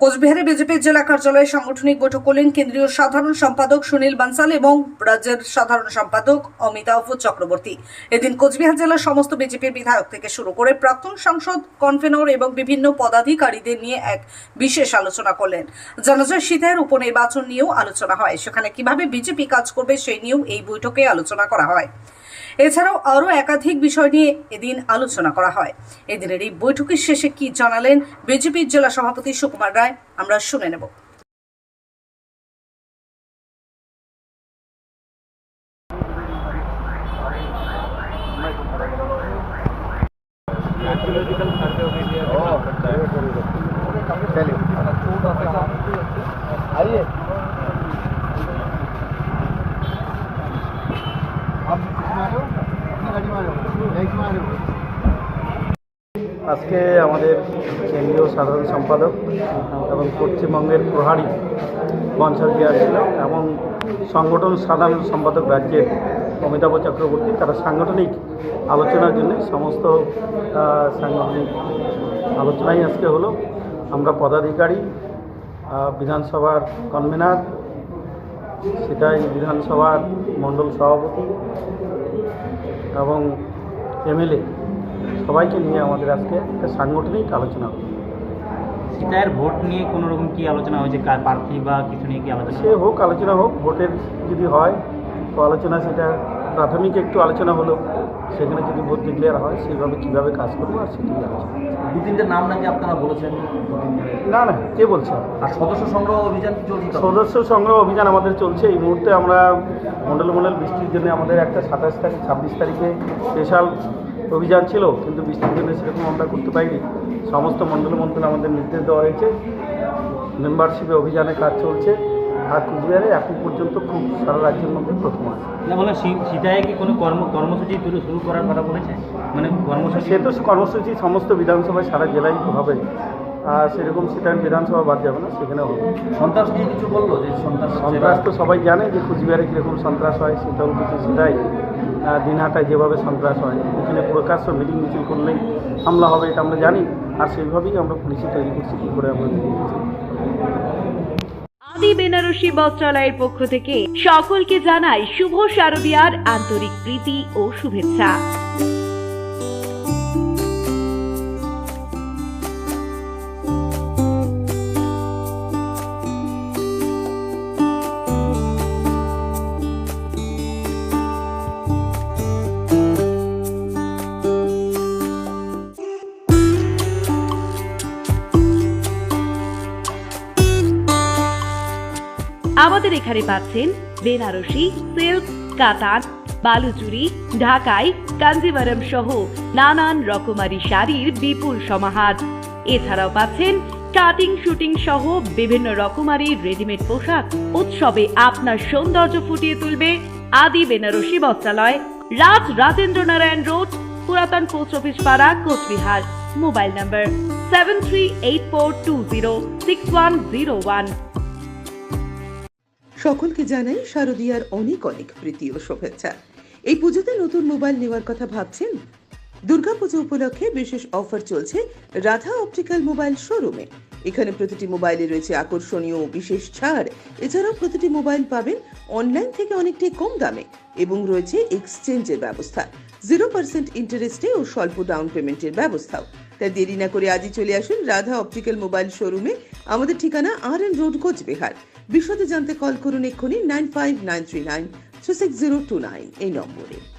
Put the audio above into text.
কোচবিহারে বিজেপির জেলা কার্যালয়ে সাংগঠনিক বৈঠক করলেন কেন্দ্রীয় সাধারণ সম্পাদক সুনীল বানসাল এবং রাজ্যের সাধারণ সম্পাদক অমিতাভ চক্রবর্তী। এদিন কোচবিহার জেলার সমস্ত বিজেপির বিধায়ক থেকে শুরু করে প্রাক্তন সাংসদ, কনভেনর এবং বিভিন্ন পদাধিকারীদের নিয়ে এক বিশেষ আলোচনা করলেন। জানা যায় সিধায়ের উপনির্বাচন নিয়েও আলোচনা হয়। সেখানে কীভাবে বিজেপি কাজ করবে সেই নিয়েও এই বৈঠকে আলোচনা করা হয়। এছাড়াও আরও একাধিক বিষয় নিয়ে এদিন আলোচনা করা হয় এদিনের এই বৈঠকের শেষে কি জানালেন বিজেপির জেলা সভাপতি সুকুমার রায় আমরা শুনে নেব आइए আজকে আমাদের কেন্দ্রীয় সাধারণ সম্পাদক এবং পশ্চিমবঙ্গের প্রহারী বঞ্চল দেওয়া ছিল এবং সংগঠন সাধারণ সম্পাদক রাজ্যের অমিতাভ চক্রবর্তী, তারা সাংগঠনিক আলোচনার জন্য সমস্ত সাংগঠনিক আলোচনাই আজকে হলো। আমরা পদাধিকারী বিধানসভার কনভেনার সেটাই বিধানসভার মণ্ডল সভাপতি এবং এমএলএ সবাইকে নিয়ে আমাদের আজকে একটা সাংগঠনিক আলোচনা হলো সীতায়ের ভোট নিয়ে কোনো রকম কি আলোচনা হয়েছে কার প্রার্থী বা কিছু নিয়ে কি আলোচনা? সে হোক আলোচনা হোক ভোটের যদি হয় তো আলোচনা সেটা প্রাথমিক একটু আলোচনা হলো। সেখানে যদি ভোট ডিক্লেয়ার হয় সেইভাবে কীভাবে কাজ করব আর সেটি দু তিনটে নাম নাকি আপনারা বলেছেন? না না কে বলছে? আর সদস্য সংগ্রহ অভিযান কি চলছে সদস্য সংগ্রহ অভিযান আমাদের চলছে। এই মুহূর্তে আমরা মণ্ডল মণ্ডল বৃষ্টির জন্য আমাদের একটা সাতাশ তারিখ ছাব্বিশ তারিখে স্পেশাল অভিযান ছিল কিন্তু বৃষ্টির জন্য সেরকম আমরা করতে পারিনি। সমস্ত মণ্ডল মণ্ডল আমাদের নির্দেশ দেওয়া হয়েছে। মেম্বারশিপে অভিযানে কাজ চলছে। আর কুচবিহারে এখন পর্যন্ত খুব সারা রাজ্যের মধ্যে প্রথম আছে। না বলে সীতায় কি কোনো কর্ম কর্মসূচি শুরু করার কথা বলেছে? মানে কর্মসূচি সে তো কর্মসূচি সমস্ত বিধানসভায় সারা জেলায় হবে। আর সেরকম সেটা বিধানসভা বাদ যাবে না সেখানে হবে। সন্ত্রাস নিয়ে কিছু বলল যে সন্ত্রাস সন্ত্রাস তো সবাই জানে যে কুচবিহারে কীরকম সন্ত্রাস হয় সেটাও কিছু সেটাই দিনহাটায় যেভাবে সন্ত্রাস হয় এখানে প্রকাশ্য মিটিং মিছিল করলেই হামলা হবে এটা আমরা জানি। আর সেইভাবেই আমরা পুলিশে তৈরি করছি কী করে আমরা আদি বেনারসি বস্ত্রালয়ের পক্ষ থেকে সকলকে জানাই শুভ শারদীয়ার আন্তরিক প্রীতি ও শুভেচ্ছা। আমাদের এখানে পাচ্ছেন বেনারসি, সিল্ক, কাতান, বালুচুরি, ঢাকাই কাঞ্জিভারম সহ নানান রকমারি শাড়ির বিপুল সমাহার। এছাড়াও পাচ্ছেন কাটিং, শুটিং সহ বিভিন্ন রকমারি রেডিমেড পোশাক। উৎসবে আপনার সৌন্দর্য ফুটিয়ে তুলবে আদি বেনারসি বস্ত্রালয়, রাজ রাজেন্দ্র নারায়ণ রোড, পুরাতন পোস্ট অফিস পাড়া, Coochbehar. Mobile number seven three eight four two zero six one zero one সকলকে জানাই শারদীয়ার অনেক অনেক প্রীতি ও শুভেচ্ছা। এই পুজোতে নতুন মোবাইল নেওয়ার কথা ভাবছেন? দুর্গাপুজো উপলক্ষে বিশেষ অফার চলছে রাধা অপটিক্যাল মোবাইল শোরুমে। এখানে প্রতিটি মোবাইলে রয়েছে আকর্ষণীয় বিশেষ ছাড়। এছাড়াও প্রতিটি মোবাইল পাবেন অনলাইন থেকে অনেকটাই কম দামে এবং রয়েছে এক্সচেঞ্জের ব্যবস্থা। জিরো পার্সেন্ট ইন্টারেস্টে ও স্বল্প ডাউন পেমেন্টের ব্যবস্থাও। তাই দেরি না করে আজই চলে আসুন রাধা অপটিক্যাল মোবাইল শোরুমে। আমাদের ঠিকানা আর এন রোড, কোচবিহার। বিশদে জানতে কল করুন এক্ষুনি nine five nine three nine three six zero two nine এই নম্বরে।